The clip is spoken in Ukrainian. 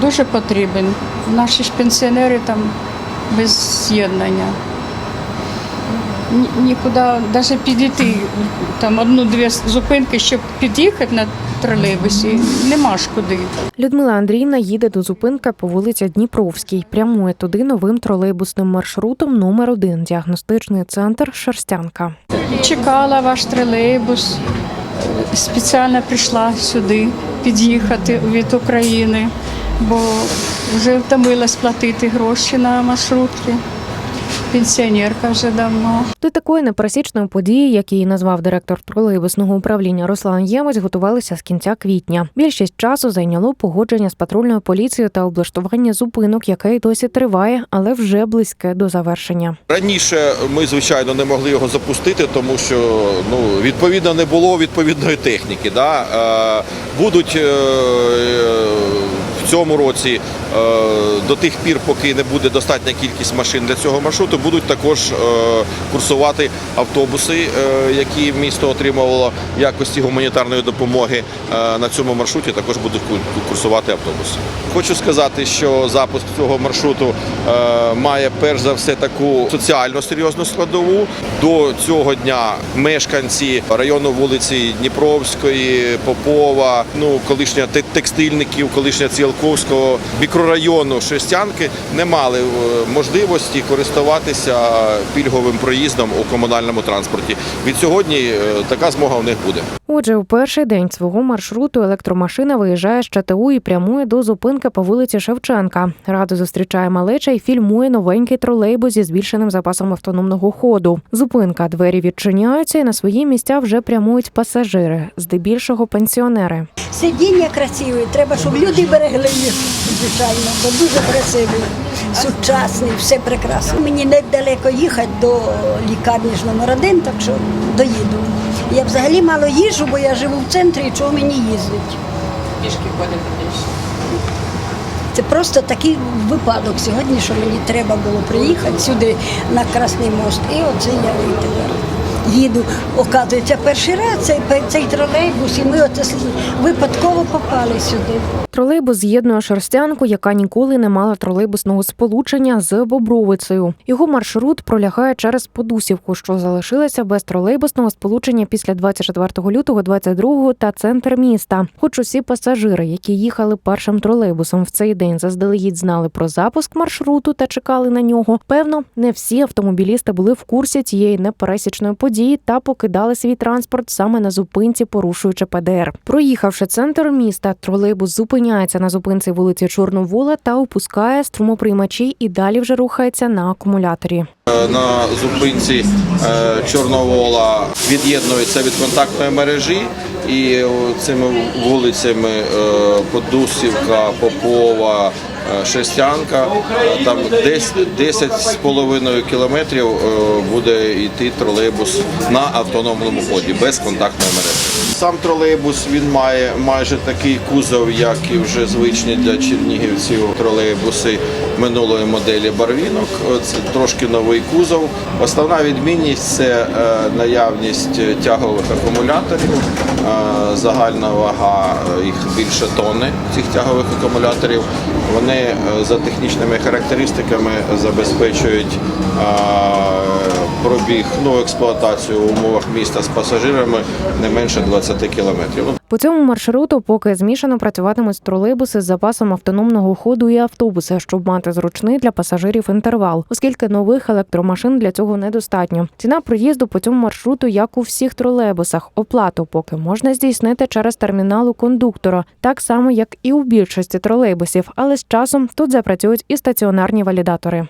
дуже потрібен. Наші ж пенсіонери там без з'єднання. Нікуди навіть підійти, там одну-дві зупинки, щоб під'їхати на тролейбусі, нема ж куди. Людмила Андріївна їде до зупинки по вулиці Дніпровській. Прямує туди новим тролейбусним маршрутом номер 1 діагностичний центр Шерстянка. Чекала ваш тролейбус. Спеціально прийшла сюди під'їхати від України, бо вже втомилась платити гроші на маршрутки. Пенсіонерка вже давно. До такої непересічної події, як її назвав директор тролейбусного управління Руслан Ємець, готувалися з кінця квітня. Більшість часу зайняло погодження з патрульною поліцією та облаштування зупинок, яке й досі триває, але вже близьке до завершення. Раніше ми, звичайно, не могли його запустити, тому що ну, відповідно не було відповідної техніки. Да? Е, будуть е, цьому році е, до тих пір, поки не буде достатня кількість машин для цього маршруту, будуть також е, курсувати автобуси, е, які місто отримувало в якості гуманітарної допомоги. На цьому маршруті також будуть курсувати автобуси. Хочу сказати, що запуск цього маршруту має перш за все таку соціально серйозну складову. До цього дня мешканці району вулиці Дніпровської, Попова, ну колишня текстильників, колишня Ціолковського мікрорайону Шестянки не мали е, можливості користуватися пільговим проїздом у комунальному транспорті. Від сьогодні е, така змога у них буде. Отже, у перший день свого маршруту електромашина виїжджає з ЧТУ і прямує до зупинки по вулиці Шевченка. Радо зустрічає малеча і фільмує новенький тролейбус зі збільшеним запасом автономного ходу. Зупинка, двері відчиняються, і на свої місця вже прямують пасажири, здебільшого пенсіонери. Сидіння красиві, треба, щоб люди берегли звичайно, бо дуже красивий, сучасний, все прекрасно. Мені недалеко їхати до лікарні ж номер один, так що доїду. Я взагалі мало їжу, бо я живу в центрі, і чого мені їздить. Пішки ходити більше. Це просто такий випадок сьогодні, що мені треба було приїхати сюди на Красний мост. І оце я тепер їду. Оказується, перший раз цей, цей тролейбус, і ми оце випадково попали сюди. Тролейбус з'єднує шерстянку, яка ніколи не мала тролейбусного сполучення з Бобровицею. Його маршрут пролягає через Подусівку, що залишилася без тролейбусного сполучення після 24 лютого 22 та центр міста. Хоч усі пасажири, які їхали першим тролейбусом в цей день, заздалегідь знали про запуск маршруту та чекали на нього. Певно, не всі автомобілісти були в курсі цієї непересічної події та покидали свій транспорт саме на зупинці, порушуючи ПДР. Проїхавши центр міста, тролейбус зупиняється на зупинці вулиці Чорновола та опускає струмоприймачі і далі вже рухається на акумуляторі. Е, На зупинці е, Чорновола від'єднується від контактної мережі, і е, цими вулицями Подусівка, Попова, Шестянка, е, там десь 10,5 кілометрів е, буде йти тролейбус на автономному ході без контактної мережі. Сам тролейбус він має майже такий кузов, як і вже звичні для чернігівців тролейбуси минулої моделі Барвінок. Це трошки новий кузов. Основна відмінність це е, наявність тягових акумуляторів. Загальна вага їх більше тонни цих тягових акумуляторів. Вони е, за технічними характеристиками забезпечують е, пробіг, ну експлуатацію в умовах міста з пасажирами не менше 20 кілометрів. Ну, По цьому маршруту поки змішано працюватимуть тролейбуси з запасом автономного ходу і автобуси, щоб мати зручний для пасажирів інтервал, оскільки нових електромашин для цього недостатньо. Ціна проїзду по цьому маршруту, як у всіх тролейбусах, оплату поки можна здійснити через термінал у кондуктора, так само як і у більшості тролейбусів, але з часом тут запрацюють і стаціонарні валідатори.